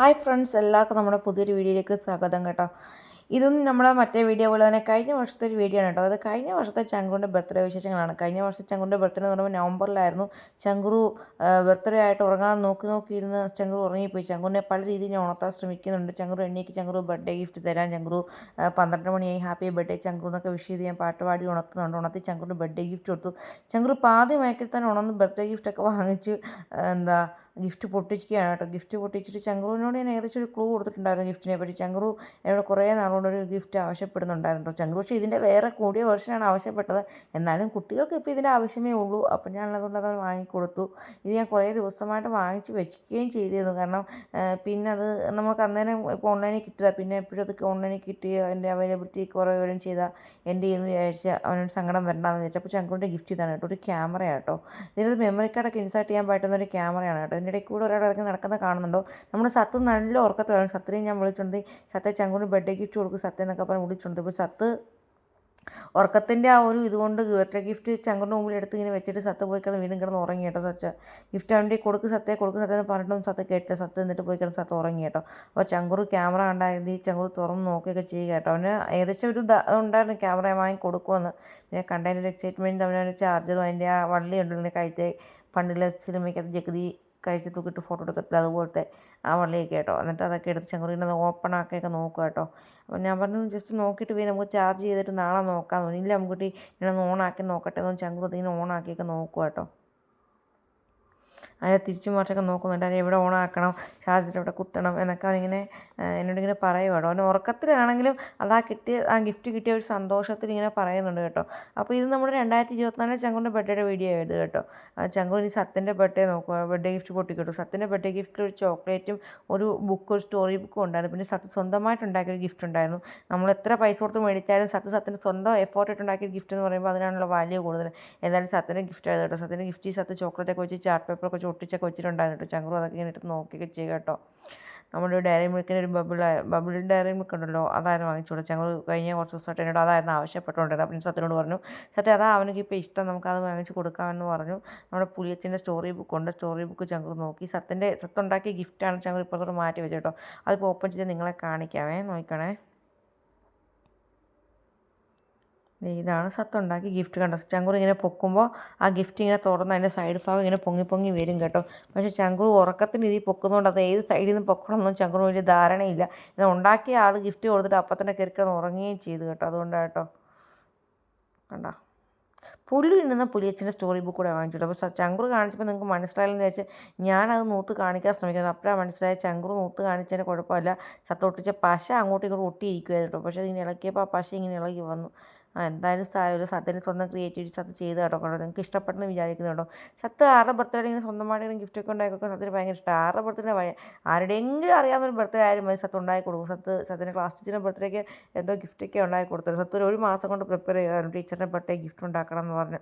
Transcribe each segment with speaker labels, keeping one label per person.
Speaker 1: Hi friends എല്ലാവർക്കും നമ്മുടെ പുതിയൊരു വീഡിയോയിലേക്ക് സ്വാഗതം കേട്ടോ. ഇതൊന്നും നമ്മുടെ മറ്റേ വീഡിയോ പോലെ തന്നെ കഴിഞ്ഞ വർഷത്തെ ഒരു വീഡിയോ ആണ് കേട്ടോ. അതായത് കഴിഞ്ഞ വർഷത്തെ ചങ്കുവിന്റെ ബർത്ത്ഡേ വിശേഷങ്ങളാണ്. കഴിഞ്ഞ വർഷത്തെ ചങ്കുവിന്റെ ബർത്ത്ഡേ എന്ന് പറയുമ്പോൾ നവംബറിലായിരുന്നു. ചങ്കുറു ബർത്ത്ഡേ ആയിട്ട് ഉറങ്ങാൻ നോക്കി നോക്കിയിരുന്ന് ചങ്കുറു ഉറങ്ങിപ്പോയി. ചങ്കുവിനെ പല രീതിയിൽ ഞാൻ ഉണർത്താൻ ശ്രമിക്കുന്നുണ്ട്. ചങ്കുറു എണ്ണീക്ക് ചങ്കുറു ബർത്ത്ഡേ ഗിഫ്റ്റ് തരാൻ ചങ്കുറു പന്ത്രണ്ട് മണിയായി ഹാപ്പി ബർത്ത്ഡേ ചങ്കുറു എന്നൊക്കെ വിഷ് ചെയ്ത് ഞാൻ പാട്ട് പാടി ഉണർത്തുന്നുണ്ട്. ഉണർത്തി ചങ്കുറിന് ബർത്ത്ഡേ ഗിഫ്റ്റ് കൊടുത്തു. ചങ്കുറു പാതി മയക്കിൽ തന്നെ ഉണർന്ന് ബർത്ത്ഡേ ഗിഫ്റ്റൊക്കെ വാങ്ങിച്ച് എന്താ ഗിഫ്റ്റ് പൊട്ടിക്കുകയാണ് കേട്ടോ. ഗിഫ്റ്റ് പൊട്ടിച്ചിട്ട് ചങ്കുറുവിനോട് ഞാൻ ഏകദേശം ഒരു ക്ലൂ കൊടുത്തിട്ടുണ്ടായിരുന്നു ഗിഫ്റ്റിനെ പറ്റി. ചങ്കുറു എന്നോട് കുറേ നാളുകൊണ്ട് ഒരു ഗിഫ്റ്റ് ആവശ്യപ്പെടുന്നുണ്ടായിരുന്നു ചങ്കറു പക്ഷേ ഇതിന്റെ വേറെ കൂടിയ വെർഷനാണ് ആവശ്യപ്പെട്ടത്. എന്നാലും കുട്ടികൾക്ക് ഇപ്പോൾ ഇതിന്റെ ആവശ്യമേ ഉള്ളൂ. അപ്പം ഞാൻ അതുകൊണ്ട് അത് വാങ്ങിക്കൊടുത്തു. ഇത് ഞാൻ കുറേ ദിവസമായിട്ട് വാങ്ങിച്ച് വെക്കുകയും ചെയ്തിരുന്നു. കാരണം പിന്നെ അത് നമുക്ക് അന്നേരം ഇപ്പോൾ ഓൺലൈനിൽ കിട്ടുക പിന്നെ എപ്പോഴും അതൊക്കെ ഓൺലൈനിൽ കിട്ടി. അതിന്റെ അവൈലബിലിറ്റി കുറേ വരും ചെയ്താൽ എന്റെ എന്ന് വിചാരിച്ച അവനോട് സങ്കടം വരണ്ടെന്ന് വിചാരിച്ചു. അപ്പോൾ ചങ്കുറിന്റെ ഗിഫ്റ്റ് ഇതാണ് കേട്ടോ. ഒരു ക്യാമറ കേട്ടോ. ഇതിനകത്ത് മെമ്മറി കാർഡൊക്കെ ഇൻസേർട്ട് ചെയ്യാൻ പറ്റുന്ന ഒരു ക്യാമറയാണ് കേട്ടോ. ഇടയ്ക്ക് കൂടെ ഒരാൾ ഇറങ്ങി നടക്കുന്നത് കാണുന്നുണ്ടോ? നമ്മുടെ സത്ത് നല്ല ഉറക്കത്തിലാണ്. സത്തിനെയും ഞാൻ വിളിച്ചിട്ടുണ്ട്. സത്തെ ചങ്കൂടി ബർത്ത്ഡേ ഗിഫ്റ്റ് കൊടുക്കും സത്യ എന്നൊക്കെ പറഞ്ഞ് വിളിച്ചിട്ടുണ്ട്. ഇപ്പോൾ സത്ത് ഉറക്കത്തിന്റെ ആ ഒരു ഇതുകൊണ്ട് ബർത്ത്ഡേ ഗിഫ്റ്റ് ചങ്കുറിന്റെ മുമ്പിൽ എടുത്ത് ഇങ്ങനെ വെച്ചിട്ട് സത്ത് പോയി കിടന്ന് വീണ്ടും കിടന്ന് ഉറങ്ങി കേട്ടോ സച്ച. ഗിഫ്റ്റ് അവന്റെ കൊടുക്ക് സത്തേ കൊടുക്ക് സത്തേ എന്ന് പറഞ്ഞിട്ടും സത്ത് കേട്ടില്ല. സത്ത് എന്നിട്ട് പോയി കിടന്ന് സത്ത് ഉറങ്ങി കേട്ടോ. അപ്പോൾ ചങ്കുറു ക്യാമറ ഉണ്ടായിരുന്നു ഈ ചങ്കുറു തുറന്ന് നോക്കിയൊക്കെ ചെയ്യുക കേട്ടോ. അവന് ഏകദേശം ഒരു ഉണ്ടായിരുന്നു ക്യാമറ വാങ്ങി കൊടുക്കുമെന്ന്. പിന്നെ കണ്ടതിന്റെ എക്സൈറ്റ്മെന്റ് അവനൊരു ചാർജറും അതിന്റെ ആ വള്ളി ഉണ്ടല്ലോ കഴുത്തെ പണ്ടുള്ള സിനിമയ്ക്കകത്ത് ജഗതി കഴിച്ച് തൂക്കിയിട്ട് ഫോട്ടോ എടുക്കത്തില്ല. അതുപോലത്തെ ആ വള്ളിയൊക്കെ കേട്ടോ എന്നിട്ട് അതൊക്കെ എടുത്ത് ചങ്കുറിനെ ഓപ്പൺ ആക്കിയൊക്കെ നോക്കുക കേട്ടോ. അപ്പോൾ ഞാൻ പറഞ്ഞു ജസ്റ്റ് നോക്കിയിട്ട് പോയി നമുക്ക് ചാർജ് ചെയ്തിട്ട് നാളെ നോക്കാം തോന്നി ഇല്ല നമുക്ക് ഓൺ ആക്കി നോക്കട്ടെ എന്ന് ചങ്കുറ് ഓണാക്കിയൊക്കെ നോക്കുക കേട്ടോ. അതിനെ തിരിച്ചും മറിച്ചൊക്കെ നോക്കുന്നുണ്ട്. അതിനെ എവിടെ ഓണാക്കണം ചാർജർ എവിടെ കുത്തണം എന്നൊക്കെ അവനിങ്ങനെ എന്നോടിങ്ങനെ കേട്ടോ അവൻ ഉറക്കത്തിലാണെങ്കിലും അതാ കിട്ടിയ ആ ഗിഫ്റ്റ് കിട്ടിയ ഒരു സന്തോഷത്തിൽ ഇങ്ങനെ പറയുന്നുണ്ട് കേട്ടോ. അപ്പോൾ ഇത് നമ്മുടെ രണ്ടായിരത്തി ഇരുപത്തിനാലിൽ ചങ്കുന്റെ ബർത്ത്ഡേയുടെ വീഡിയോ ആയത് കേട്ടോ. ആ, ചങ്കുർ ഇനി സത്യന്റെ ബർത്ത്ഡേ നോക്കുക. ബർത്ത്ഡേ ഗിഫ്റ്റ് പൊട്ടിക്കിട്ടു സത്യന്റെ ബർത്ത്ഡേ ഗിഫ്റ്റ് ഒരു ചോക്ലേറ്റും ഒരു ബുക്ക് ഒരു സ്റ്റോറി ബുക്കും ഉണ്ടായിരുന്നു. പിന്നെ സത്യ സ്വന്തമായിട്ട് ഉണ്ടാക്കിയ ഒരു ഗിഫ്റ്റ് ഉണ്ടായിരുന്നു. നമ്മൾ എത്ര പൈസ കൊടുത്ത് മേടിച്ചാലും സത്യ സത്യന്റെ സ്വന്തം എഫോർട്ട് ഇട്ട് ഉണ്ടാക്കിയ ഗിഫ്റ്റ് എന്ന് പറയുമ്പോൾ അതിനാണുള്ള വാല്യൂ കൂടുതൽ. എന്തായാലും സത്യന്റെ ഗിഫ്റ്റ് ആയത് കേട്ടോ. സത്യന്റെ ഗിഫ്റ്റ് സത്യ ചോക്ലേറ്റൊക്കെ വെച്ച് ചാർട്ട് പേപ്പറൊക്കെ ഒട്ടിച്ചൊക്കെ വെച്ചിട്ടുണ്ടായിരുന്നു കേട്ടോ. ചങ്കുറു അതൊക്കെ ഇങ്ങനെ ഇട്ട് നോക്കിയൊക്കെ ചെയ്യുക കേട്ടോ. നമ്മുടെ ഡയറി മിൽക്കിന് ഒരു ബബിൾ ബബിൾ ഡയറി മിൽക്ക് ഉണ്ടല്ലോ അതായിരുന്നു വാങ്ങിച്ചോളൂ ഞങ്ങൾ കഴിഞ്ഞ കുറച്ച് ദിവസമായിട്ട് എന്നോട് അതായിരുന്നു ആവശ്യപ്പെട്ടുകൊണ്ടിരുന്നത്. അപ്പം സത്യനോട് പറഞ്ഞു സത്യം അതാ അവനക്ക് ഇപ്പോൾ ഇഷ്ടം നമുക്കത് വാങ്ങിച്ച് കൊടുക്കാമെന്ന് പറഞ്ഞു. നമ്മുടെ പുലിയത്തിന്റെ സ്റ്റോറി ബുക്ക് ഉണ്ട്. സ്റ്റോറി ബുക്ക് ചങ്ങൾ നോക്കി. സത്യന്റെ സത്തുണ്ടാക്കിയ ഗിഫ്റ്റാണ് ചങ്ങൾ ഇപ്പോഴത്തോട് മാറ്റി വെച്ചത് കേട്ടോ. അതിപ്പോൾ ഓപ്പൺ ചെയ്ത് നിങ്ങളെ കാണിക്കാമേ നോക്കണേ. ഇതാണ് സത്തുണ്ടാക്കി ഗിഫ്റ്റ് കണ്ടോ? ചങ്കൂർ ഇങ്ങനെ പൊക്കുമ്പോൾ ആ ഗിഫ്റ്റ് ഇങ്ങനെ തുറന്ന് അതിന്റെ സൈഡ് ഭാഗം ഇങ്ങനെ പൊങ്ങി പൊങ്ങി വരും കേട്ടോ. പക്ഷേ ചങ്കൂർ ഉറക്കത്തിന് ഇതിൽ പൊക്കുന്നതുകൊണ്ട് അത് ഏത് സൈഡിൽ നിന്ന് പൊക്കണമെന്നും ചങ്കൂർ വലിയ ധാരണയില്ല. ഇത് ഉണ്ടാക്കിയ ആൾ ഗിഫ്റ്റ് കൊടുത്തിട്ട് അപ്പം തന്നെ കയറി കിടന്ന് ഉറങ്ങുകയും ചെയ്തു കേട്ടോ. അതുകൊണ്ടാട്ടോ കണ്ടോ? പുല്ലു ഇന്നുന്ന പുലിയച്ചന്റെ സ്റ്റോറി ബുക്ക് കൂടെ വാങ്ങിച്ചിട്ടു അപ്പോൾ ചങ്കുർ കാണിച്ചപ്പോൾ നിങ്ങൾക്ക് മനസ്സിലായില്ലെന്ന് വെച്ചാൽ ഞാനത് നൂത്ത് കാണിക്കാൻ ശ്രമിക്കുന്നത് അപ്പോഴാണ് മനസ്സിലായ ചങ്കുർ നൂത്ത് കാണിച്ചതിന്റെ കുഴപ്പമില്ല. സത്തൊട്ടിച്ച പശ അങ്ങോട്ടും ഇങ്ങോട്ടും ഒട്ടിയിരിക്കുമായിരുന്നു കേട്ടോ. പക്ഷേ ഇങ്ങനെ ഇളക്കിയപ്പോൾ ആ പശ ഇങ്ങനെ ഇളകി വന്നു. എന്തായാലും സാരമില്ല സത്യന് സ്വന്തം ക്രിയേറ്റിവിറ്റി സത്ത് ചെയ്ത് കേട്ടോ നിങ്ങൾക്ക് ഇഷ്ടപ്പെട്ടെന്ന് വിചാരിക്കുന്നു കേട്ടോ. സത്ത് ആരുടെ ബർത്ത്ഡേ ഇങ്ങനെ സ്വന്തമായിട്ട് ഇങ്ങനെ ഗിഫ്റ്റ് ഒക്കെ ഉണ്ടാക്കി കൊടുക്കാൻ ഭയങ്കര ഇഷ്ടമാണ് ആരുടെ ബർത്ത്ഡേ വഴി ആരുടെയെങ്കിലും അറിയാവുന്ന ഒരു ബർത്ത്ഡേ ആയാലും മതി സത്ത് ഉണ്ടാക്കി കൊടുക്കും. സത്ത് സത്യന്റെ ക്ലാസ് ടീച്ചറിന്റെ ബർത്ത്ഡേക്ക് എന്തോ ഗിഫ്റ്റൊക്കെ ഉണ്ടാക്കി കൊടുത്തത് ഒരു ഒരു മാസം കൊണ്ട് പ്രിപ്പയർ ചെയ്യാറുണ്ട് ടീച്ചറിന്റെ ബർത്ത്ഡേ ഗിഫ്റ്റ് ഉണ്ടാക്കണം എന്ന് പറഞ്ഞു.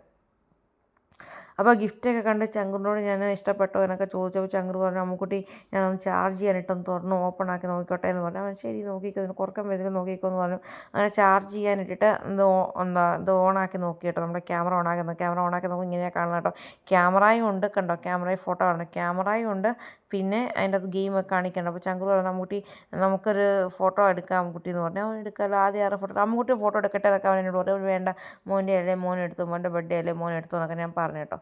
Speaker 1: അപ്പോൾ ഗിഫ്റ്റൊക്കെ കണ്ട് ചങ്കുറിനോട് ഞാൻ ഇഷ്ടപ്പെട്ടോ. എന്നൊക്കെ ചോദിച്ചപ്പോൾ ചങ്കർ പറഞ്ഞു അമ്മുക്കുട്ടി ഞാനൊന്ന് ചാർജ് ചെയ്യാനിട്ടൊന്ന് തുറന്ന് ഓപ്പൺ ആക്കി നോക്കിക്കോട്ടെ എന്ന് പറഞ്ഞു. അവൻ ശരി നോക്കിക്കോ ഇതിന് കുറക്കം വരുന്നത് നോക്കിക്കോ എന്ന് പറഞ്ഞു. അങ്ങനെ ചാർജ് ചെയ്യാനിട്ടിട്ട് ഇത് എന്താ ഇത് ഓണാക്കി നോക്കി കേട്ടോ. നമ്മുടെ ക്യാമറ ഓണാക്കി നോക്കി. ക്യാമറ ഓണാക്കി നോക്കി ഇങ്ങനെയാണ് കാണുന്നത് കേട്ടോ. ക്യാമറയും ഉണ്ട് കണ്ടോ? ക്യാമറയിൽ ഫോട്ടോ കാണണം ക്യാമറയും ഉണ്ട്. പിന്നെ അതിന്റെ അത് ഗെയിമൊക്കെ കാണിക്കണം അപ്പോൾ ചങ്കർ പറഞ്ഞു അമ്മുക്കുട്ടി നമുക്കൊരു ഫോട്ടോ എടുക്കാം അമ്മുക്കുട്ടി എന്ന് പറഞ്ഞു. അവൻ എടുക്കാമല്ലോ ആദ്യം ആറ് ഫോട്ടോ അമ്മുക്കുട്ടി ഫോട്ടോ എടുക്കട്ടെ എന്നൊക്കെ അവൻ എന്നോട് പറഞ്ഞു. വേണ്ട മോന്റെ അല്ലേ മോൻ എടുത്തു. മോന്റെ ബർത്ത്ഡേ അല്ലേ മോൻ എടുത്തു എന്നൊക്കെ ഞാൻ പറഞ്ഞു കേട്ടോ.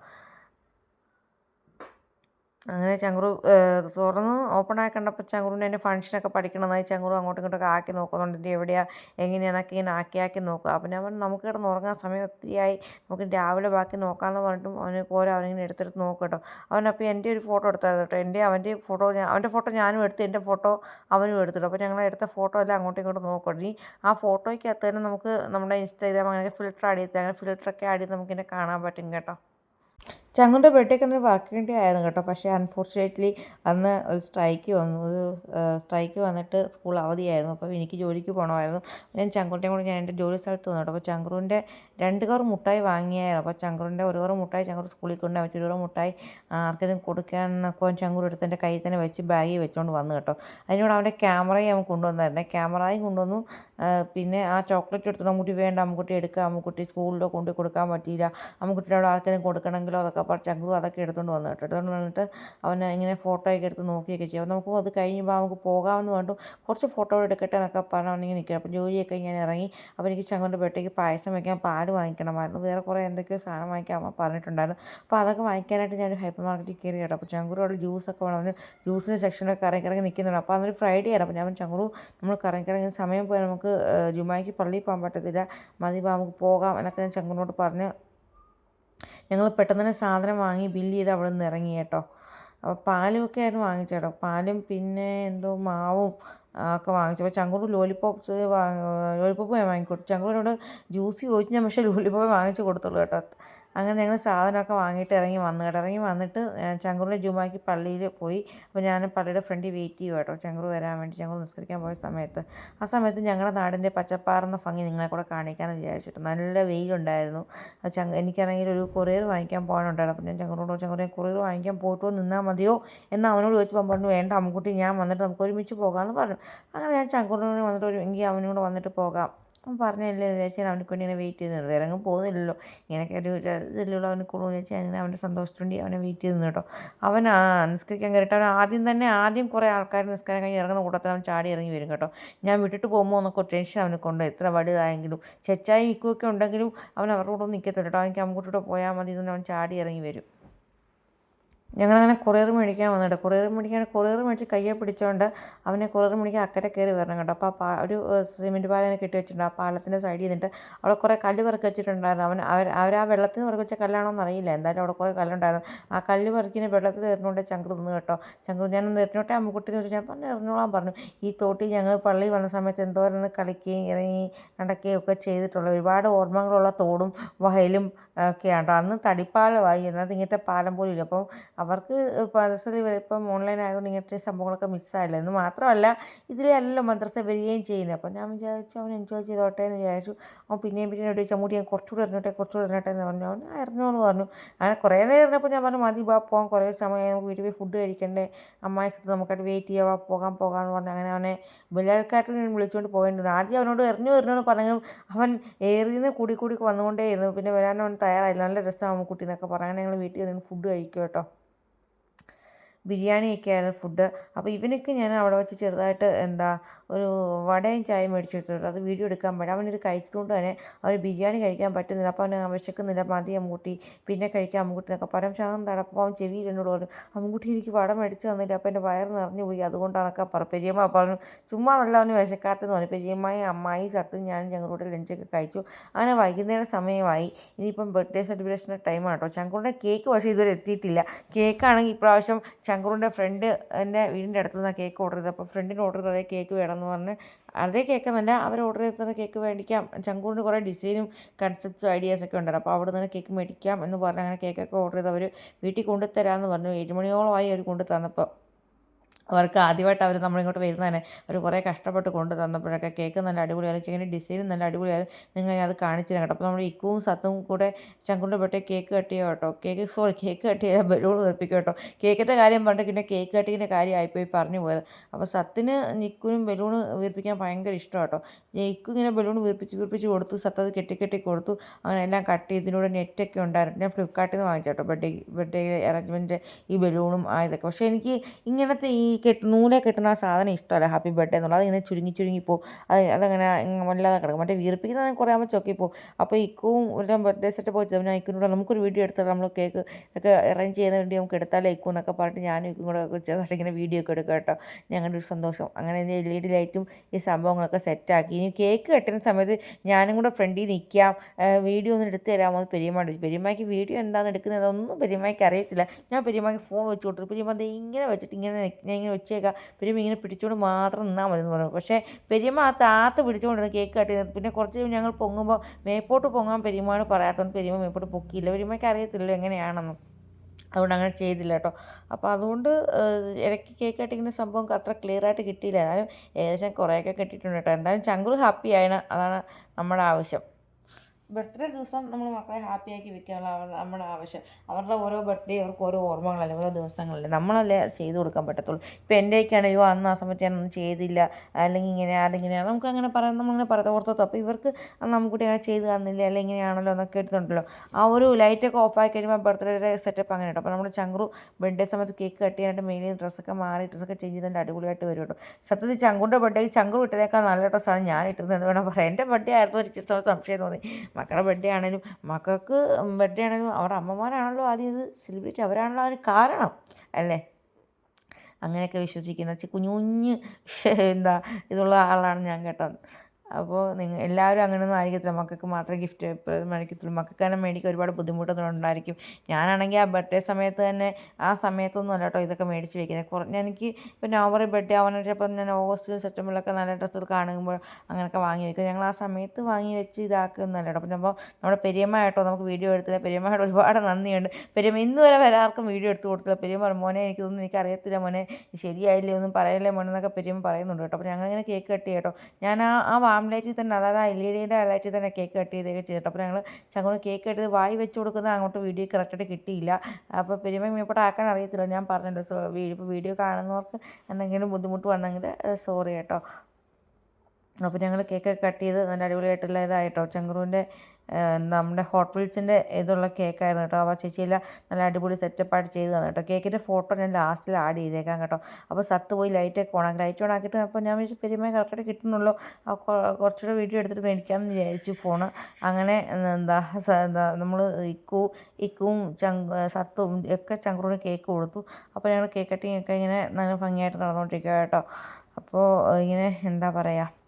Speaker 1: അങ്ങനെ ചങ്കുറു തുറന്ന് ഓപ്പൺ ആയി കണ്ടപ്പോൾ ചങ്കുറിന്റെ അതിന്റെ ഫംഗ്ഷനൊക്കെ പഠിക്കണമെന്നായി ചങ്കുറു അങ്ങോട്ടും ഇങ്ങോട്ടൊക്കെ ആക്കി നോക്കുന്നുണ്ട്. ഇത് എവിടെയാണ് എങ്ങനെയാണെന്നൊക്കെ ഇങ്ങനെ ആക്കി ആക്കി നോക്കുക. അപ്പം ഞാൻ പറഞ്ഞു നമുക്ക് കിടന്ന് ഉറങ്ങാൻ സമയം ഒത്തിരിയായി. നമുക്ക് രാവിലെ ബാക്കി നോക്കാമെന്ന് പറഞ്ഞിട്ടും അവന് പോലെ അവനിങ്ങനെ എടുത്തെടുത്ത് നോക്കും കേട്ടോ. അവനപ്പോൾ എന്റെ ഒരു ഫോട്ടോ എടുത്തായിരുന്നു കേട്ടോ. എന്റെ അവന്റെ ഫോട്ടോ ഞാൻ അവന്റെ ഫോട്ടോ ഞാനും എടുത്ത് എന്റെ ഫോട്ടോ അവനും എടുത്തിട്ടു അപ്പോൾ ഞങ്ങൾ എടുത്ത ഫോട്ടോ എല്ലാം അങ്ങോട്ടും ഇങ്ങോട്ടും നോക്കണം ഇനി ആ ഫോട്ടോയ്ക്കകത്ത് തന്നെ നമുക്ക് നമ്മുടെ ഇൻസ്റ്റാഗ്രാം അങ്ങനെ ഫിൽറ്റർ ആഡ് ചെയ്ത് അങ്ങനെ ഫിൽറ്ററൊക്കെ ആഡ് ചെയ്ത് നമുക്കിങ്ങനെ കാണാൻ പറ്റും കേട്ടോ. ചങ്ങുന്റെ ബർത്ത്ഡേക്ക് അന്ന് വർക്കിംഗ് ഡേ ആയിരുന്നു കേട്ടോ. പക്ഷേ അൺഫോർച്ചുനേറ്റ്ലി അന്ന് ഒരു സ്ട്രൈക്ക് വന്നു. ഒരു സ്ട്രൈക്ക് വന്നിട്ട് സ്കൂൾ അവധിയായിരുന്നു. അപ്പോൾ എനിക്ക് ജോലിക്ക് പോകണമായിരുന്നു ഞാൻ ചങ്കുണ്ടേയും കൂടെ ഞാൻ എന്റെ ജോലി സ്ഥലത്ത് വന്നു കേട്ടോ. അപ്പോൾ ചങ്കുറിന്റെ രണ്ട് കവർ മുട്ടായി വാങ്ങിയായിരുന്നു. അപ്പോൾ ചങ്കുറിന്റെ ഒരു കവർ മുട്ടായി ചങ്കുർ സ്കൂളിൽ കൊണ്ട് വെച്ച് ഒരു മുട്ടായി ആർക്കെങ്കിലും കൊടുക്കാനൊക്കെ ചങ്കുർ എടുത്ത് എന്റെ കയ്യിൽ തന്നെ വെച്ച് ബാഗിൽ വെച്ചുകൊണ്ട് വന്നു കേട്ടോ. അതിനോട് അവന്റെ ക്യാമറയും അവൻ കൊണ്ടുവന്നായിരുന്നു. ക്യാമറയും കൊണ്ടുവന്നു. പിന്നെ ആ ചോക്ലേറ്റ് എടുത്ത് നമുക്കുട്ടി വേണ്ട അമ്മക്കുട്ടി എടുക്കുക അമ്മക്കുട്ടി സ്കൂളിലോ കൊണ്ടുപോയി കൊടുക്കാൻ പറ്റിയില്ല. അമ്മക്കുട്ടിയുടെ അവിടെ ആർക്കെങ്കിലും കൊടുക്കണമെങ്കിലോ? അതൊക്കെ പറഞ്ഞ് ചങ്കുറു അതൊക്കെ എടുത്തുകൊണ്ട് വന്നു കേട്ടോ. എടുത്തുകൊണ്ട് വന്നിട്ട് അവൻ ഇങ്ങനെ ഫോട്ടോ ഒക്കെ എടുത്ത് നോക്കിയൊക്കെ ചെയ്യും. അപ്പോൾ നമുക്ക് അത് കഴിയുമ്പോൾ നമുക്ക് പോകാമെന്ന് പറഞ്ഞു കുറച്ച് ഫോട്ടോ എടുക്കട്ടെ എന്നൊക്കെ പറഞ്ഞ് നിൽക്കുക അപ്പോൾ ജോലിയൊക്കെ ഞാൻ ഇറങ്ങി അപ്പോൾ എനിക്ക് ചങ്കുന്റെ ബർത്ത്ഡേക്ക് പായസം വയ്ക്കാൻ പാൽ വാങ്ങിക്കണമായിരുന്നു. വേറെ കുറേ എന്തൊക്കെയോ സാധനം വാങ്ങിക്കാൻ അമ്മ പറഞ്ഞിട്ടുണ്ടായിരുന്നു. അപ്പോൾ അതൊക്കെ വാങ്ങിക്കാനായിട്ട് ഞാൻ ഹൈപ്പർ മാർക്കറ്റിൽ കയറി കേട്ടോ. അപ്പോൾ ചങ്കുറു അവിടെ ജ്യൂസൊക്കെ വേണം. അവന് ജ്യൂസിന്റെ സെക്ഷനൊക്കെ കറങ്ങി കറങ്ങി നിൽക്കുന്നുണ്ട് അപ്പോൾ അതൊരു ഫ്രൈഡേ ആണ് അപ്പോൾ ഞാൻ ചങ്കുറു നമ്മൾ കറങ്ങി കറങ്ങി സമയം പോയാൽ നമുക്ക് ജുമായ്ക്ക് പള്ളിയിൽ പോകാൻ പറ്റത്തില്ല. മതി നമുക്ക് പോകാം എന്നൊക്കെ ഞാൻ ചങ്കുറിനോട് പറഞ്ഞ് ഞങ്ങൾ പെട്ടെന്ന് തന്നെ സാധനം വാങ്ങി ബില്ല് ചെയ്ത് അവിടെ നിന്ന് ഇറങ്ങി കേട്ടോ. അപ്പോൾ പാലും ഒക്കെ ആയിരുന്നു വാങ്ങിച്ചേട്ടോ പാലും പിന്നെ എന്തോ മാവും ഒക്കെ വാങ്ങിച്ചു. അപ്പോൾ ചങ്കുറ് ലോലിപോപ്സ് ലോലിപോപ്പ് ഞാൻ വാങ്ങിക്കൊടുത്തു ചങ്കൂടിനോട് ജ്യൂസ് ചോദിച്ചു ഞാൻ പക്ഷേ ലോലിപോപ്പ് വാങ്ങിച്ച് കൊടുത്തുള്ളൂ കേട്ടോ. അങ്ങനെ ഞങ്ങൾ സാധനമൊക്കെ വാങ്ങിയിട്ട് ഇറങ്ങി വന്നു കേട്ടോ. ഇറങ്ങി വന്നിട്ട് ചങ്കുറിന്റെ ജുമാക്കി പള്ളിയിൽ പോയി. അപ്പോൾ ഞാൻ പള്ളിയുടെ ഫ്രണ്ടിൽ വെയിറ്റ് ചെയ്യും കേട്ടോ. ചങ്കൂർ വരാൻ വേണ്ടി ചങ്കൂർ നിസ്കരിക്കാൻ പോയ സമയത്ത്. ആ സമയത്ത് ഞങ്ങളുടെ നാടിന്റെ പച്ചപ്പാറുന്ന ഭംഗി നിങ്ങളെ കൂടെ കാണിക്കാമെന്ന് വിചാരിച്ചിട്ട് നല്ല വെയിലുണ്ടായിരുന്നു. ചങ്ക എനിക്കാണെങ്കിൽ ഒരു കൊറിയർ വാങ്ങിക്കാൻ പോകാനുണ്ടായിരുന്നു. അപ്പോൾ ഞാൻ ചങ്കുറോട് ചങ്കുറെ കൊറിയർ വാങ്ങിക്കാൻ പോയിട്ടോ നിന്നാൽ മതിയോ? എന്ന് അവനോട് ചോദിച്ചപ്പോൾ പറഞ്ഞു വേണ്ട അമ്മക്കുട്ടി ഞാൻ വന്നിട്ട് നമുക്ക് ഒരുമിച്ച് പോകാമെന്ന് പറഞ്ഞു. അങ്ങനെ ഞാൻ ചങ്കുറിനോട് വന്നിട്ട് ഒരു എങ്കിൽ അവനോട് വന്നിട്ട് പോകാം. പറഞ്ഞല്ലേ ഞാൻ അവനക്ക് വേണ്ടി ഇങ്ങനെ വെയിറ്റ് ചെയ്ത് വേറെ അങ്ങ് പോകുന്നില്ലല്ലോ. ഇങ്ങനെയൊക്കെ ഒരു ഇതിലുള്ള അവന് കൂടുതൽ ചേച്ചി അങ്ങനെ അവന്റെ സന്തോഷത്തിന് വേണ്ടി അവനെ വെയിറ്റ് ചെയ്ത് നിന്നു കേട്ടോ. അവൻ നിസ്കരിക്കാൻ കയറിയിട്ട് അവൻ ആദ്യം തന്നെ ആദ്യം കുറേ ആൾക്കാർ നിസ്കാരം കഴിഞ്ഞ് ഇറങ്ങുന്ന കൂട്ടത്തിൽ അവൻ ചാടി ഇറങ്ങി വരും കേട്ടോ. ഞാൻ വിട്ടിട്ട് പോകുമ്പോൾ എന്നൊക്കെ ടെൻഷൻ അവനെ കൊണ്ട് എത്ര വലുതായെങ്കിലും. ചെച്ചായി ഇക്കുമൊക്കെ ഉണ്ടെങ്കിലും അവൻ അവരുടെ കൂടെ നിൽക്കത്തില്ല കേട്ടോ. അവനിക്ക് അമ്മൂട്ടിയുടെ പോയാൽ മതി എന്ന് അവൻ ചാടി ഇറങ്ങി വരും. ഞങ്ങളങ്ങനെ കൊറിയർ മേടിക്കാൻ വന്നിട്ട് കൊറിയർ മേടിക്കാൻ കൊറിയർ മേടിച്ച് കയ്യെ പിടിച്ചുകൊണ്ട് അവനെ കൊറിയർ മേടിക്കാൻ അക്കരെ കയറി വരണം കേട്ടോ. അപ്പോൾ ആ ഒരു സിമെന്റ് പാലനെ കെട്ടി വെച്ചിട്ടുണ്ട്. ആ പാലത്തിന്റെ സൈഡിൽ നിന്നിട്ട് അവിടെ കുറേ കല്ല് പെറുക്കി വെച്ചിട്ടുണ്ടായിരുന്നു. അവൻ അവർ അവർ ആ വെള്ളത്തിൽ നിന്ന് പെറുക്കി വെച്ച കല്ലാണോ എന്നറിയില്ല എന്തായാലും അവിടെ കുറേ കല്ലുണ്ടായിരുന്നു. ആ കല്ല് പെറുക്കിന് വെള്ളത്തിൽ എറിഞ്ഞുകൊണ്ട് ചങ്കർ തിന്നു കേട്ടോ. ചങ്കർ ഞാനൊന്ന് എറിഞ്ഞോട്ടെ? അമ്മുക്കുട്ടി ചോദിച്ചാൽ ഞാൻ പറഞ്ഞു എറിഞ്ഞോളാൻ പറഞ്ഞു. ഈ തോട്ടിൽ ഞങ്ങൾ പള്ളി വന്ന സമയത്ത് എന്തോരം കളിക്കുകയും ഇറങ്ങി നടക്കുകയും ഒക്കെ ചെയ്തിട്ടുള്ള ഒരുപാട് ഓർമ്മകളുള്ള തോടും വയലും ഒക്കെയാണ് അന്ന് തടിപ്പാലമായി എന്നാൽ ഇങ്ങനത്തെ പാലം പോലും ഇല്ല. അപ്പം അവർക്ക് വരെ ഇപ്പം ഓൺലൈൻ ആയതുകൊണ്ട് ഇങ്ങനത്തെ സംഭവങ്ങളൊക്കെ മിസ്സായില്ല എന്ന് മാത്രമല്ല ഇതിലല്ലോ മദ്രസ വരികയും ചെയ്യുന്നത് അപ്പം ഞാൻ വിചാരിച്ചു അവൻ എൻജോയ് ചെയ്തോട്ടെ എന്ന് വിചാരിച്ചു. അവൻ പിന്നെയും പിന്നെയും ഒരു ചമ്മൂട്ടി ഞാൻ കുറച്ചുകൂടി എറിഞ്ഞോട്ടെ കുറച്ചുകൂടി എറിഞ്ഞോട്ടെ എന്ന് പറഞ്ഞു. അവൻ അറിഞ്ഞോ എന്ന് പറഞ്ഞു. അങ്ങനെ കുറേ നേരം ഇരുന്നപ്പോൾ ഞാൻ പറഞ്ഞു മതി ബാ പോകാം. കുറേ സമയം നമുക്ക് വീട്ടിൽ പോയി ഫുഡ് കഴിക്കണ്ടേ. അമ്മായി സ്ഥലത്ത് നമുക്കായിട്ട് വെയിറ്റ് ചെയ്യാം പോകാൻ പോകാമെന്ന് പറഞ്ഞു. അങ്ങനെ അവനെ ബലിയാൽക്കാട്ടിൽ ഞാൻ വിളിച്ചുകൊണ്ട് പോകേണ്ടിരുന്നു ആദ്യം അവനോട് എറിഞ്ഞു എറിഞ്ഞു എന്ന് പറഞ്ഞു അവൻ ഏറിന്ന് കൂടി കൂടി വന്നുകൊണ്ടേയിരുന്നു. പിന്നെ വരാൻ അവൻ തയ്യാറായില്ല. നല്ല രസമാണ് കുട്ടി എന്നൊക്കെ പറഞ്ഞു. അങ്ങനെ ഞങ്ങൾ വീട്ടിൽ നിന്ന് ഫുഡ് കഴിക്കും കേട്ടോ ബിരിയാണിയൊക്കെയായിരുന്നു ഫുഡ് അപ്പോൾ ഇവനൊക്കെ ഞാൻ അവിടെ വെച്ച് ചെറുതായിട്ട് എന്താ ഒരു വടയും ചായയും മേടിച്ച് അത് വീഡിയോ എടുക്കാൻ പറ്റും അവനിത് കഴിച്ചതുകൊണ്ട് തന്നെ അവന് ബിരിയാണി കഴിക്കാൻ പറ്റുന്നില്ല. അപ്പോൾ അവന് വിശക്കുന്നില്ല. മതി അമ്മൂട്ടി. പിന്നെ കഴിക്കാൻ അമ്മൂട്ടി എന്നൊക്കെ അവൻ തടപ്പോൾ അവൻ ചെവിയിൽ എന്നോട് പറഞ്ഞു അമ്മൂട്ടി എനിക്ക് വട മേടിച്ച് തന്നില്ല. അപ്പോൾ എന്റെ വയറ് നിറഞ്ഞു പോയി. അതുകൊണ്ടാണൊക്കെ പറ പെരിയമ്മ പറഞ്ഞു ചുമ്മാ നല്ല അവന് വിശക്കാത്തെന്ന് പറഞ്ഞു. പെരിയമ്മയും അമ്മായി സത്തും ഞാനും ഞങ്ങളുടെ ലഞ്ചൊക്കെ കഴിച്ചു. അങ്ങനെ വൈകുന്നേരം സമയമായി. ഇനിയിപ്പം ബർത്ത്ഡേ സെലിബ്രേഷന്റെ ടൈമാണ് കേട്ടോ. ചങ്കുടെ കേക്ക് പക്ഷേ ഇതുവരെ എത്തിയിട്ടില്ല. കേക്കാണെങ്കിൽ ഇപ്രാവശ്യം ചങ്കുറിന്റെ ഫ്രണ്ട് എന്റെ വീടിന്റെ അടുത്ത് നിന്നാണ് കേക്ക് ഓർഡർ ചെയ്തത്. അപ്പോൾ ഫ്രണ്ടിന് ഓർഡർ ചെയ്തത് അതേ കേക്ക് വേണമെന്ന് പറഞ്ഞ് അതേ കേക്ക് എന്നല്ല അവർ ഓർഡർ ചെയ്ത കേക്ക് മേടിക്കാം ചങ്കൂറിന് കുറേ ഡിസൈനും കൺസെപ്റ്റ്സും ഐഡിയാസൊക്കെ ഉണ്ടായിരുന്നു അപ്പോൾ അവിടെ നിന്ന് കേക്ക് മേടിക്കാം എന്ന് പറഞ്ഞ് അങ്ങനെ കേക്കൊക്കെ ഓർഡർ ചെയ്ത് അവർ വീട്ടിൽ കൊണ്ടുതരാമെന്ന് പറഞ്ഞു. ഏഴ് മണിയോളമായി അവർ കൊണ്ടു തന്നപ്പോൾ അവർക്ക് ആദ്യമായിട്ട് അവർ നമ്മളിങ്ങോട്ട് വരുന്നതന്നെ അവർ കുറേ കഷ്ടപ്പെട്ട് കൊണ്ട് തന്നപ്പോഴൊക്കെ കേക്ക് നല്ല അടിപൊളിയായിരുന്നു കേക്കിന്റെ ഡിസൈനും നല്ല അടിപൊളിയായിരുന്നു. നിങ്ങൾ അത് കാണിച്ചു കേട്ടോ. അപ്പോൾ നമ്മൾ ഇക്കുവും സത്തും കൂടെ ചങ്കുണ്ട് പെട്ടി കേക്ക് കട്ട് ചെയ്യുക കേട്ടോ. കേക്ക് സോറി കേക്ക് കട്ട് ചെയ്യാൻ ബലൂൺ വീർപ്പിക്കുക കേട്ടോ. കേക്കിന്റെ കാര്യം പറഞ്ഞിട്ട് പിന്നെ കേക്ക് കട്ടിങ്ങിന്റെ കാര്യമായിപ്പോയി പറഞ്ഞു പോയത്. അപ്പോൾ സത്തിന് നിക്കുനും ബലൂൺ വീർപ്പിക്കാൻ ഭയങ്കര ഇഷ്ടം കേട്ടോ. ഇക്കു ഇങ്ങനെ ബലൂൺ വീർപ്പിച്ച് വീർപ്പിച്ച് കൊടുത്തു സത്ത് അത് കെട്ടി കെട്ടി കൊടുത്തു അങ്ങനെ എല്ലാം കട്ട് ഇതിലൂടെ നെറ്റൊക്കെ ഉണ്ടായിരുന്നു. ഞാൻ ഫ്ലിപ്കാർട്ടിൽ നിന്ന് വാങ്ങിച്ചു കേട്ടോ. ബർത്ത്ഡേ ബർത്ത്ഡേ അറേഞ്ച്മെന്റ് ഈ ബലൂണും ആയതൊക്കെ പക്ഷേ എനിക്ക് ഇങ്ങനത്തെ ഈ കെട്ട് നൂലെ കെട്ടുന്ന ആ സാധനം ഇഷ്ടമല്ല. ഹാപ്പി ബർത്ത്ഡേ എന്നുള്ളത് അതിങ്ങനെ ചുരുങ്ങി ചുരുങ്ങി പോകും അത് അതങ്ങനെ വല്ലാതെ കിടക്കും. മറ്റേ വീർപ്പിക്കുന്നത് കുറേ ആകുമ്പോൾ ചൊക്കി പോകും. അപ്പോൾ ഇക്കും ഒരു ബർത്ത്ഡേ സെറ്റ് പോയി ഞാൻ ഇക്കിനോട് നമുക്കൊരു വീഡിയോ എടുത്താൽ നമ്മൾ കേക്ക് ഒക്കെ അറേഞ്ച് ചെയ്യുന്ന വേണ്ടി നമുക്ക് എടുത്താലേ ഇക്കും എന്നൊക്കെ പറഞ്ഞിട്ട് ഞാനും ഇക്കും കൂടെ ചെറുതായിട്ട് ഇങ്ങനെ വീഡിയോ ഒക്കെ എടുക്കുക കേട്ടോ. ഞങ്ങളുടെ ഒരു സന്തോഷം. അങ്ങനെ എൽ ഇ ഡി ലൈറ്റും ഈ സംഭവങ്ങളൊക്കെ സെറ്റാക്കി ഇനി കേക്ക് കെട്ടുന്ന സമയത്ത് ഞാനും കൂടെ ഫ്രണ്ടിൽ നിൽക്കാം വീഡിയോ ഒന്ന് എടുത്ത് തരാമോ എന്ന് പെരിയമ്മ പെരിയമ്മയ്ക്ക് വീഡിയോ എന്താണ് എടുക്കുന്നത് അതൊന്നും പെരിയമ്മയ്ക്ക് അറിയത്തില്ല. ഞാൻ പെരിയമ്മയ്ക്ക് ഫോൺ വെച്ച് കൊടുത്തു പെരിയമ്മ ഇങ്ങനെ വെച്ചിട്ട് ഇങ്ങനെ ഇങ്ങനെ വെച്ചേക്കാം. പെരിയമ്മ ഇങ്ങനെ പിടിച്ചുകൊണ്ട് മാത്രം നിന്നാൽ മതി എന്ന് പറഞ്ഞു. പക്ഷേ പെരിയമ്മ ആ താത്ത പിടിച്ചുകൊണ്ടിരുന്ന കേക്ക് കട്ട് പിന്നെ കുറച്ച് ഞങ്ങൾ പൊങ്ങുമ്പോൾ മേപ്പോട്ട് പൊങ്ങാൻ പെരുമാണ് പറയാത്തതുകൊണ്ട് പെരിയമ്മ മേപ്പോട്ട് പൊക്കിയില്ല. പെരിയമ്മയ്ക്ക് അറിയത്തില്ലല്ലോ എങ്ങനെയാണെന്ന്. അതുകൊണ്ട് അങ്ങനെ ചെയ്തില്ല കേട്ടോ. അപ്പോൾ അതുകൊണ്ട് ഇടയ്ക്ക് കേക്ക് കട്ടിങ്ങിന്റെ സംഭവം അത്ര ക്ലിയർ ആയിട്ട് കിട്ടിയില്ല. എന്നാലും ഏകദേശം കുറേയൊക്കെ കിട്ടിയിട്ടുണ്ട് കേട്ടോ. എന്തായാലും ചങ്കുർ ഹാപ്പി ആയാണ് അതാണ് നമ്മുടെ ആവശ്യം. ബർത്ത്ഡേ ദിവസം നമ്മൾ മക്കളെ ഹാപ്പിയാക്കി വെക്കാനുള്ള അവർ നമ്മുടെ ആവശ്യം. അവരുടെ ഓരോ ബർത്ത്ഡേ അവർക്ക് ഓരോ ഓർമ്മകളല്ലേ ഓരോ ദിവസങ്ങളല്ലേ. നമ്മളല്ലേ ചെയ്തു കൊടുക്കാൻ പറ്റത്തുള്ളൂ. ഇപ്പോൾ എന്റെയൊക്കെയാണ് അയ്യോ അന്ന് ആ സമയത്ത് ഞാനൊന്നും ചെയ്തില്ല. അല്ലെങ്കിൽ ഇങ്ങനെ ഇങ്ങനെ നമുക്ക് അങ്ങനെ പറയാം നമ്മളിങ്ങനെ പറയാം. ഓർത്തോ അപ്പോൾ ഇവർക്ക് നമുക്കുട്ടി അങ്ങനെ ചെയ്ത് തന്നില്ല അല്ലെങ്കിൽ ഇങ്ങനെയാണല്ലോ എന്നൊക്കെ എടുത്തുണ്ടല്ലോ ആ ഒരു ലൈറ്റൊക്കെ ഓഫായി കഴിയുമ്പോൾ ബർത്ത്ഡേയുടെ സെറ്റപ്പ് അങ്ങനെ കേട്ടോ. അപ്പോൾ നമ്മുടെ ചങ്കുറു ബർത്ത്ഡേ സമയത്ത് കേക്ക് കട്ട് ചെയ്യാനായിട്ട് മെയിൻ ഡ്രസ്സൊക്കെ മാറി ഡ്രസ്സൊക്കെ ചേഞ്ച് ചെയ്തിട്ട് അടിപൊളിയായിട്ട് വരും കേട്ടോ. സത്യത്തിൽ ചങ്കുറിന്റെ ബർത്ത്ഡേക്ക് ചങ്കു ഇട്ടതിനേക്കാൾ നല്ല ഡ്രസ്സാണ് ഞാൻ ഇട്ടിരുന്നത് എന്ന് വേണം പറയാം എന്റെ ബർത്ത്ഡേ ആയിരുന്നു ഒരു സംശയം തോന്നി. മക്കളുടെ ബർത്ത്ഡേ ആണെങ്കിലും മക്കൾക്ക് ബർത്ത്ഡേ ആണെങ്കിലും അവരുടെ അമ്മമാരാണല്ലോ ആദ്യം ഇത് സെലിബ്രേറ്റ് അവരാണല്ലോ അതിന് കാരണം അല്ലേ? അങ്ങനെയൊക്കെ വിശ്വസിക്കുന്ന കുഞ്ഞു കുഞ്ഞ് എന്താ ഇതുള്ള ആളാണ് ഞാൻ കേട്ടോ അപ്പോൾ നിങ്ങൾ എല്ലാവരും അങ്ങനെയൊന്നും ആയിരിക്കത്തില്ല. മക്കൾക്ക് മാത്രമേ ഗിഫ്റ്റ് മേടിക്കത്തുള്ളൂ മക്കൾക്ക് തന്നെ മേടിക്കാൻ ഒരുപാട് ബുദ്ധിമുട്ടൊന്നും ഉണ്ടായിരിക്കും. ഞാനാണെങ്കിൽ ആ ബർത്ത്ഡേ സമയത്ത് തന്നെ ആ സമയത്തൊന്നും അല്ല കേട്ടോ ഇതൊക്കെ മേടിച്ച് വെക്കുന്നത്. കുറഞ്ഞ എനിക്ക് ഇപ്പോൾ നവംബറിൽ ബർത്ത്ഡേ ആവാനായിട്ട് ചിലപ്പോൾ ഞാൻ ഓഗസ്റ്റിലും സെപ്റ്റംബറിലൊക്കെ നല്ല ഡ്രസ്സുകൾ കാണുമ്പോൾ അങ്ങനെയൊക്കെ വാങ്ങി വെക്കും. ഞങ്ങൾ ആ സമയത്ത് വാങ്ങി വെച്ച് ഇതാക്കുന്നല്ല കേട്ടോ. അപ്പോൾ അപ്പോൾ നമ്മുടെ പെരിയമ്മ കേട്ടോ നമുക്ക് വീഡിയോ എടുത്തില്ല. പെരിയമ്മയോട് ഒരുപാട് നന്ദിയുണ്ട്. പെരിയമ്മ ഇന്ന് വരെ വരെ ആർക്കും വീഡിയോ എടുത്ത് കൊടുത്തില്ല. പെരിയമ്മ എനിക്ക് മോനെ എനിക്കൊന്നും എനിക്കറിയത്തില്ല മോനെ. ശരിയായില്ലേ? ഒന്നും പറയല്ലേ മോനെ എന്നൊക്കെ പെരിയമ്മ പറയുന്നുണ്ട് കേട്ടോ. അപ്പോൾ ഞങ്ങൾ ഞങ്ങളിങ്ങനെ കേക്ക് കട്ട് കേട്ടോ. ഞാൻ ആ ആ വാം ലൈറ്റിൽ തന്നെ അതായത് എൽ ഇ ഡിയുടെ ലൈറ്റിൽ തന്നെ കേക്ക് കട്ട് ചെയ്തൊക്കെ ചെയ്തിട്ട്. അപ്പോൾ ഞങ്ങൾ ചങ്ങോട് കേക്ക് കട്ട് വായി വെച്ച് കൊടുക്കുന്നത് അങ്ങോട്ട് വീഡിയോ കറക്റ്റായിട്ട് കിട്ടിയില്ല. അപ്പോൾ പെരുമ മീപ്പോട്ട് ആക്കാൻ അറിയത്തില്ല. ഞാൻ പറഞ്ഞല്ലോ സോ ഇപ്പോൾ വീഡിയോ കാണുന്നവർക്ക് എന്തെങ്കിലും ബുദ്ധിമുട്ട് വന്നെങ്കിൽ സോറി കേട്ടോ. അപ്പോൾ ഞങ്ങൾ കേക്കൊക്കെ കട്ട് ചെയ്ത് നല്ല അടിപൊളിയായിട്ടുള്ള ഇതായിട്ടോ. ചങ്കുറുവിന്റെ നമ്മുടെ ഹോട്ട് വീൽസിന്റെ ഇതുള്ള കേക്കായിരുന്നു കേട്ടോ. അപ്പോൾ ചേച്ചിയെല്ലാം നല്ല അടിപൊളി സെറ്റപ്പായിട്ട് ചെയ്ത് തന്നു കേട്ടോ. കേക്കിന്റെ ഫോട്ടോ ഞാൻ ലാസ്റ്റിൽ ആഡ് ചെയ്തേക്കാം കേട്ടോ. അപ്പോൾ സത്ത് പോയി ലൈറ്റൊക്കെ ഓണാക്കി ലൈറ്റ് ഓണാക്കിയിട്ട് അപ്പോൾ ഞാൻ വിചാരിച്ചു പെരുമ കറക്റ്റായിട്ട് കിട്ടുന്നുള്ളൂ. കുറച്ചുകൂടെ വീഡിയോ എടുത്തിട്ട് മേടിക്കാമെന്ന് വിചാരിച്ചു ഫോണ് അങ്ങനെ എന്താ എന്താ നമ്മൾ ഇക്കു ഇക്കും ചങ് സത്തും ഒക്കെ ചങ്കുറിന് കേക്ക് കൊടുത്തു. അപ്പോൾ ഞങ്ങൾ കേക്ക് കട്ടിങ് ഒക്കെ ഇങ്ങനെ നല്ല ഭംഗിയായിട്ട് നടന്നുകൊണ്ടിരിക്കുക കേട്ടോ. അപ്പോൾ ഇങ്ങനെ എന്താ പറയുക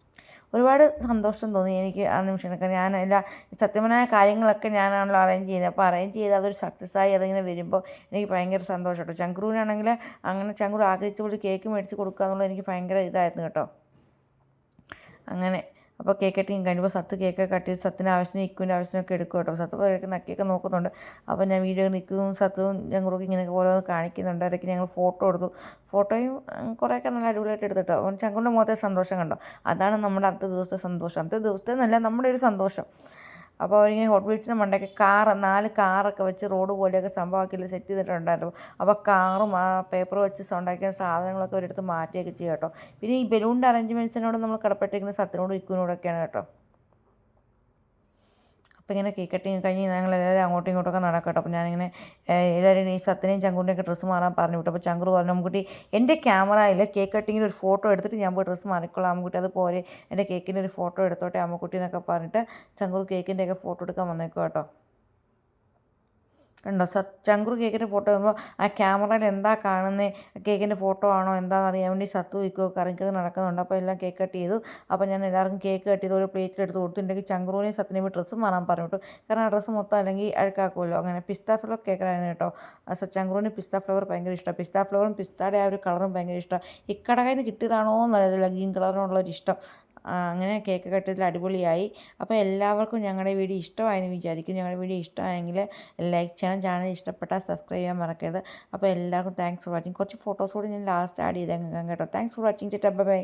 Speaker 1: ഒരുപാട് സന്തോഷം തോന്നി എനിക്ക് ആ നിമിഷങ്ങളൊക്കെ ഞാൻ എല്ലാ സത്യമായ കാര്യങ്ങളൊക്കെ ഞാനാണല്ലോ അറേഞ്ച് ചെയ്തത് അപ്പോൾ അറേഞ്ച് ചെയ്ത് അതൊരു സക്സസ് ആയി അതിങ്ങനെ വരുമ്പോൾ എനിക്ക് ഭയങ്കര സന്തോഷം കേട്ടോ. ചങ്കുറുവിനാണെങ്കിൽ അങ്ങനെ ചങ്കുറു ആഗ്രഹിച്ചുകൊണ്ട് കേക്ക് മേടിച്ച് കൊടുക്കുക എന്നുള്ളത് എനിക്ക് ഭയങ്കര ഇതായിരുന്നു കേട്ടോ. അങ്ങനെ അപ്പോൾ കേക്ക് കട്ടിങ് കഴിയുമ്പോൾ സത്ത് കേക്ക് കട്ട് ചെയ്ത് സത്തിന് ആവശ്യത്തിന് ഇക്കുവിന്റെ ആവശ്യത്തിനൊക്കെ എടുക്കും കേട്ടോ. സത്ത് ഇടയ്ക്ക് നക്കിയൊക്കെ നോക്കുന്നുണ്ട്. അപ്പോൾ ഞാൻ വീഡിയോ നിൽക്കും സത്തും ഞങ്ങൾക്ക് ഇങ്ങനെ ഓരോ കാണിക്കുന്നുണ്ട്. ഇടയ്ക്ക് ഞങ്ങൾ ഫോട്ടോ എടുത്തു. ഫോട്ടോയും കുറേയൊക്കെ നല്ല അടിപൊളിയായിട്ട് എടുത്തിട്ടോ. ചങ്കുന്റെ മുഖത്തെ സന്തോഷം കണ്ടോ? അതാണ് നമ്മുടെ അടുത്ത ദിവസത്തെ സന്തോഷം. അടുത്ത ദിവസത്തെ നല്ല നമ്മുടെ ഒരു സന്തോഷം. അപ്പോൾ അവരിങ്ങനെ ഹോട്ട് വീൽസിന് മണ്ടയ്ക്ക് കാർ നാല് കാറൊക്കെ വെച്ച് റോഡ് പോലെയൊക്കെ സംഭവമാക്കി സെറ്റ് ചെയ്തിട്ടുണ്ടായിരുന്നു. അപ്പോൾ കാറും ആ പേപ്പർ വെച്ച് ഉണ്ടാക്കിയ സാധനങ്ങളൊക്കെ ഒരിടത്ത് മാറ്റിയൊക്കെ ചെയ്യാം കേട്ടോ. പിന്നെ ഈ ബലൂണിന്റെ അറേഞ്ച്മെന്റ്സിനോട് നമ്മൾ കടപ്പെട്ടിരിക്കുന്ന സത്യനോടും ഇക്കുവിനോടൊക്കെയാണ് കേട്ടോ. അപ്പോൾ ഇങ്ങനെ കേക്ക് കട്ടിങ് കഴിഞ്ഞ് ഞങ്ങൾ എല്ലാവരും അങ്ങോട്ടും ഇങ്ങോട്ടൊക്കെ നടക്കട്ടോ. അപ്പോൾ ഞാനിങ്ങനെ എല്ലാവരും ഈ സത്തിനെയും ചങ്കുവിന്റെയൊക്കെ ഡ്രസ്സ് മാറാൻ പറഞ്ഞു വിട്ടു. അപ്പോൾ ചങ്കുറു പറഞ്ഞു അമ്മുക്കുട്ടി എന്റെ ക്യാമറയിൽ കേക്ക് കട്ടിങ്ങിന് ഒരു ഫോട്ടോ എടുത്തിട്ട് ഞാൻ പോയി ഡ്രസ്സ് മാറിക്കോളാം. അമ്മക്കുട്ടി അത് പോരെ. എന്റെ കേക്കിന്റെ ഒരു ഫോട്ടോ എടുത്തോട്ടെ അമ്മക്കുട്ടി എന്നൊക്കെ പറഞ്ഞിട്ട് ചങ്കുറു കേക്കിന്റെയൊക്കെ ഫോട്ടോ എടുക്കാൻ വന്നേക്കും കേട്ടോ കണ്ടോ? സ ചങ്കുറ് കേക്കിന്റെ ഫോട്ടോ വരുമ്പോൾ ആ ക്യാമറയിൽ എന്താ കാണുന്നത് കേക്കിന്റെ ഫോട്ടോ ആണോ? എന്താണെന്ന് അറിയാൻ വേണ്ടി സത്തു വയ്ക്കുകയോ കറങ്ങിക്കറി നടക്കുന്നുണ്ട്. അപ്പോൾ എല്ലാം കേക്ക് കട്ട് ചെയ്തു. അപ്പോൾ ഞാൻ എല്ലാവർക്കും കേക്ക് കട്ട് ചെയ്ത് ഒരു പ്ലേറ്റിൽ എടുത്ത് കൊടുത്തിട്ടുണ്ടെങ്കിൽ ചങ്കുറൂനെയും സത്തിനെയും ഡ്രസ്സ് മാറാൻ പറഞ്ഞിട്ടു കാരണം ആ ഡ്രസ്സ് മൊത്തം അല്ലെങ്കിൽ അഴുക്കാക്കുമല്ലോ അങ്ങനെ പിസ്ത ഫ്ലവർ കേക്കായിരുന്നു കേട്ടോ. ചങ്കുറൂന് പിസ്ത ഫ്ലവർ ഭയങ്കര ഇഷ്ടമാണ് പിസ്ത ഫ്ലവറും പിസ്തയുടെ ആ ഒരു കളറും ഭയങ്കര ഇഷ്ടമാണ് ഇക്കടകയിൽ നിന്ന് കിട്ടിയതാണോ എന്നറിയത്തില്ല ഗ്രീൻ കളറിനുള്ള ഒരു ഇഷ്ടം. അങ്ങനെ കേക്ക് കട്ടിൽ അടിപൊളിയായി. അപ്പോൾ എല്ലാവർക്കും ഞങ്ങളുടെ വീഡിയോ ഇഷ്ടമായെന്ന് വിചാരിക്കും ഞങ്ങളുടെ വീഡിയോ ഇഷ്ടമായെങ്കിൽ ലൈക്ക് ചെയ്യണം. ചാനൽ ഇഷ്ടപ്പെട്ടാൽ സബ്സ്ക്രൈബ് ചെയ്യാൻ മറക്കരുത്. അപ്പോൾ എല്ലാവർക്കും താങ്ക്സ് ഫോർ വാച്ചിങ് കുറച്ച് ഫോട്ടോസ് കൂടി ഞാൻ ലാസ്റ്റ് ആഡ് ചെയ്തേക്കാം കേട്ടോ. താങ്ക്സ് ഫോർ വാച്ചിങ് ചേട്ടാ ബൈ